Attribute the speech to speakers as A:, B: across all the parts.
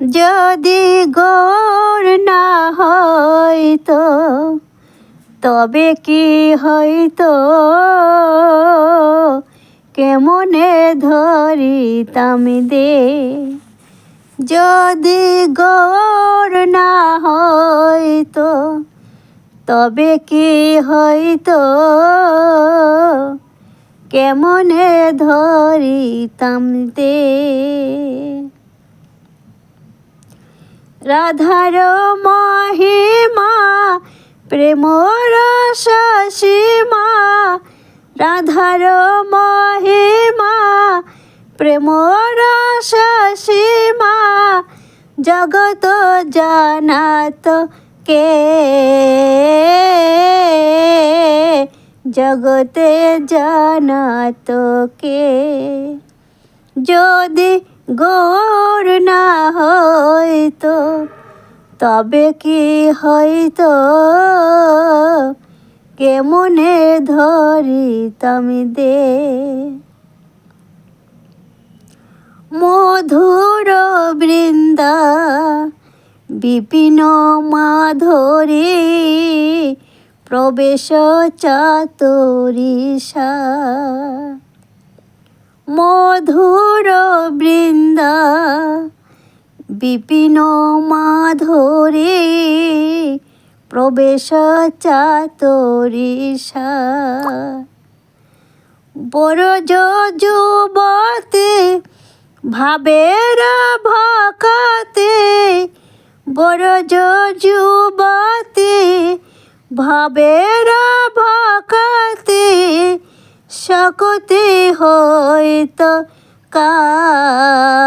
A: যদি গোর না হয়তো, তবে কি হয়তো? কেমনে ধরিতাম দে? যদি গোর না হয়তো, তবে কি হয়তো? কেমনে ধরিতাম দে? রাধার মহিমা, প্রেমর সীমা রাধার মহিমা, প্রেমর সীমা জগত জানাত কে? জগতে জানাত কে? যদি গোর না হইতো তবে কি হয়তো? কেমনে ধরিতাম দে? মধুর বৃন্দা, বিপিন মাধুরী, প্রবেশ চাতুরিষা মধুর বৃন্দা বিপিন মাধুরী, প্রবেশ চাতুরিষা বড় যুবতী, ভাবের ভকতে বড় যুবতী, ভাবের ভকতে, শকতি হয়তো কার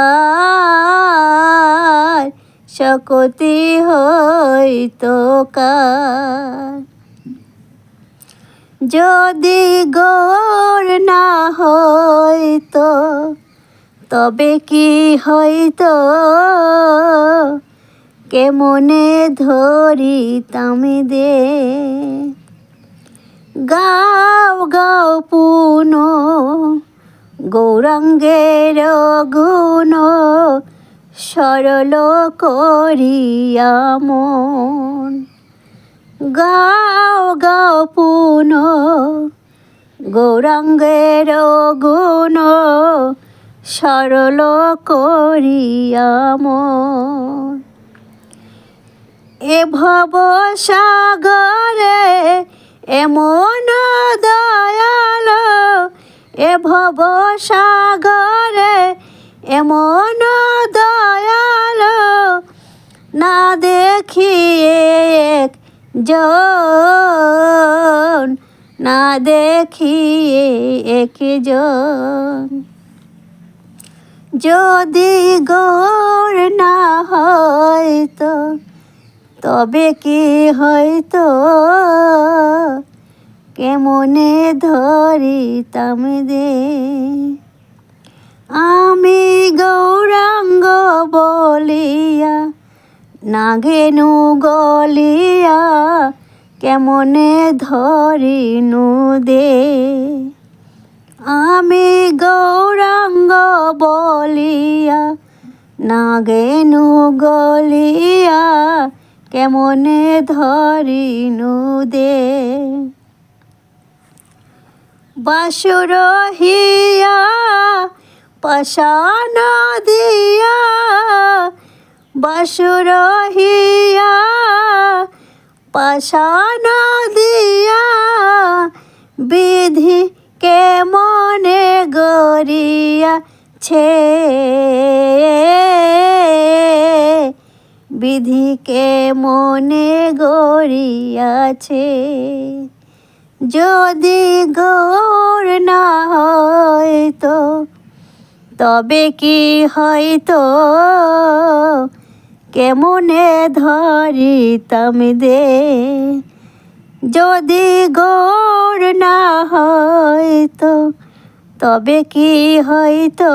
A: শকতি হইত যদি গৌর না হইতো তবে কি হইতো কেমনে ধরিতাম দে গাও গাও পুন, গৌরাঙ্গের গুণ সরল করিয়া মন গাও গাও পুন, গৌরাঙ্গের গুণ সরল করিয়া মন এ ভব সাগরে এমন দয়াল, এ ভব সাগরে এমন দয়াল না দেখিয়ে এক জন, না দেখিয়ে একজন যদি গৌর না হয়তো তবে কি হয়তো কেমনে ধরিতাম দে আমি গৌরাঙ্গ বলিয়া, নাগেনু গলিয়া, কেমনে ধরিনু দে? আমি গৌরাঙ্গ বলিয়া, নাগেনু গলিয়া, কেমনে ধরিনু দে? বাসুর হিয়া পাশান দিয়া বাসুর হিয়া পাশান দিয়া বিধি কে মনে গরিয়া ছে বিধিকে মনে গড়িয়াছে? যদি গৌর না হয়তো তবে কি হয়তো কেমনে ধরিতাম দে যদি গোর না হয়তো তবে কি হয়তো